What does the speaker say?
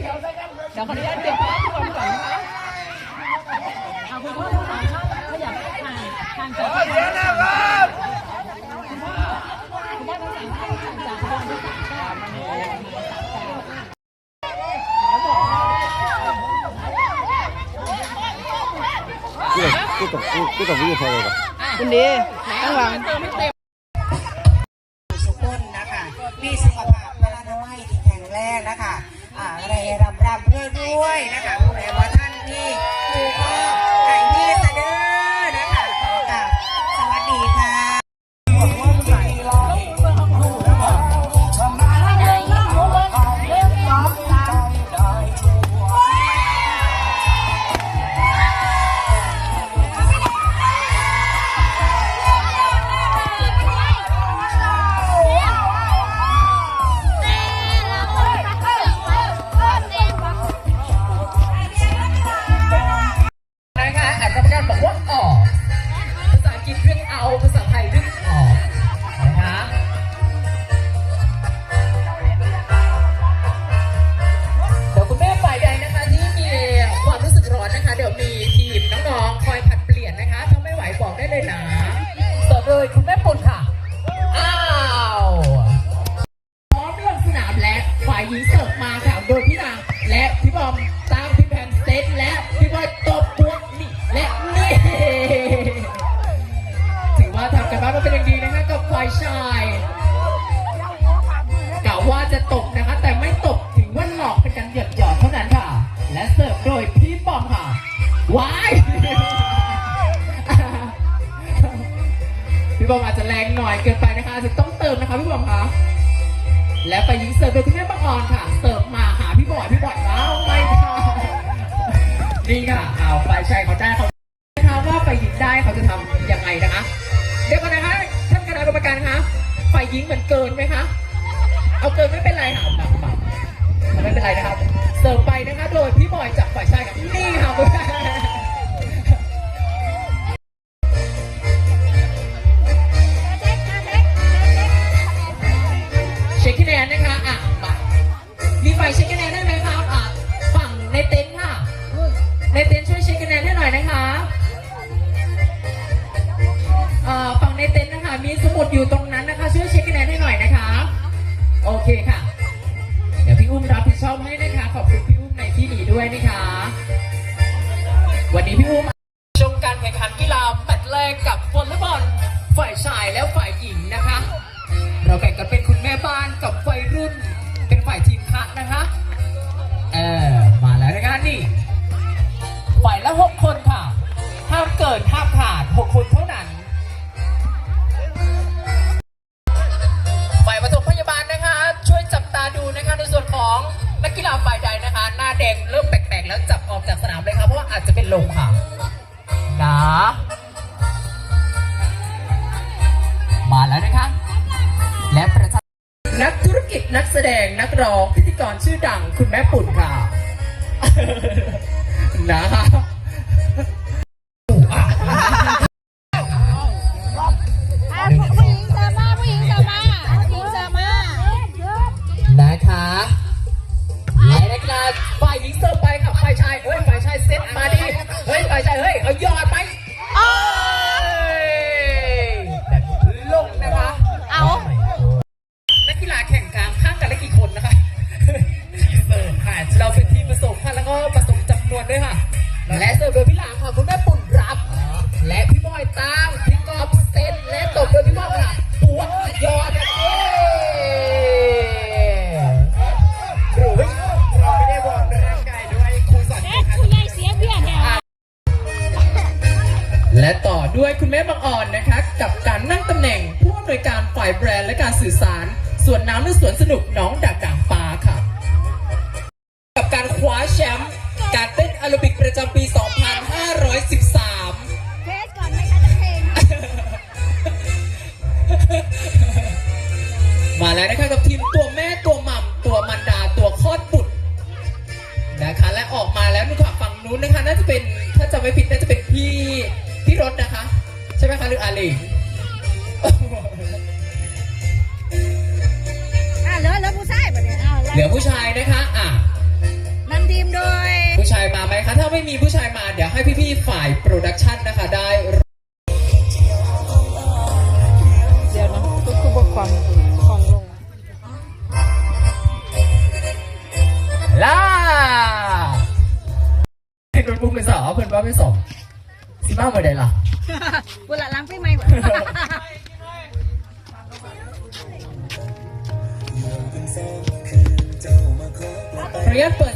เดี๋ยวขออนุญาตเก็บภาพก่อนก่อนนะคะเอาคุณพ่อคุณพ่อชอบขยับห่างห่างจากคุณพ่อคุณพ่อคุณพ่อต้องห่างห่างจากคุณพ่อกูต้องกูต้องวิ่งพอเลยป่ะคุณดีข้างหลัง ด้วยนะคะ ไม่ไหวบอกได้เลยนะ รงหน่อยเกินไปนะคะอาจจะต้องเติมนะคะพี่บอมคะและไปยิงเสิร์ฟโดยคุณแม่บังออนค่ะ เสิร์ฟมาหาพี่บอยพี่บอยอ้าวไม่ค่ะนี่ค่ะเอาไปใช่เขาได้เขานะคะว่าไปยิงได้เขาจะทำยังไงนะคะ เดี๋ยวก่อนนะคะท่านคณะกรรมการคะฝ่ายยิงเหมือนเกินไหมคะเอาเกินไม่เป็นไรค่ะไม่เป็นไรนะครับเสิร์ฟไปนะคะ โดยพี่บอยจับฝ่ายชายกับนี่ค่ะคุณ เคค่ะ เดี๋ยวพี่อุ้มรับผิดชอบให้นะคะ ขอบคุณพี่อุ้มในที่นี้ด้วยนะคะ วันนี้พี่อุ้มชมการแข่งขันกีฬาแมตช์แรกกับวอลเลย์บอลฝ่ายชายและฝ่ายหญิงนะคะ เราแข่งกันเป็นคุณแม่บ้านกับวัยรุ่น เป็นฝ่ายทีมคะนะคะเออมาแล้วนะคะนี่ฝ่ายละหกคนค่ะห้ามเกินห้ามขาดหกคนเท่านั้น ว่าอาจจะเป็นลมค่ะนะมาแล้วนะคะ และประชานักธุรกิจนักแสดงนักร้องพิธีกรชื่อดังคุณแม่ปุ่นค่ะนะคะ และเสิร์ฟโดยพี่หลามค่ะคุณแม่ปุ่นรับ และพี่บอยตามพี่กอล์ฟเซนและตบโดยพี่บอยค่ะปวดยอดนะเย้โอ้ยเราไม่ได้วอร์มร่างกายด้วยครูสอนเอ๊ะผู้ใหญ่เสียเพื่อนเนี่ยและต่อด้วยคุณแม่บางอ่อนนะคะ กับการนั่งตำแหน่งผู้อำนวยการฝ่ายแบรนด์และการสื่อสาร ส่วนน้ำและสวนสนุกน้องดักด่าง ประจำปี 2513 เทสก่อนไหมคะจะเพลงมาแล้วนะคะกับทีมตัวแม่ตัวหม่ำตัวมันดาตัวคลอดบุตรนะคะ และออกมาแล้วนู่นค่ะฝั่งนู้นนะคะ น่าจะเป็นถ้าจำไม่ผิดน่าจะเป็นพี่พี่รถนะคะ ใช่ไหมคะหรืออาลิงอะเหลือเหลือผู้ชายป่ะเนี่ยอ้าวเหลือผู้ชายนะคะายมาไหมคะ ถ้าไม่มีผู้ชายมาเดี๋ยวให้พี่ๆฝ่ายโปรดักชันนะคะได้ เดี๋ยวนะก็คือบทความความลง ล่าคุณปุ้มเป็สาวคุณป้าไม่สองซีบ้าเมื่อใดล่ะ บุหลาล้างไปไหมบ่ขออเปิด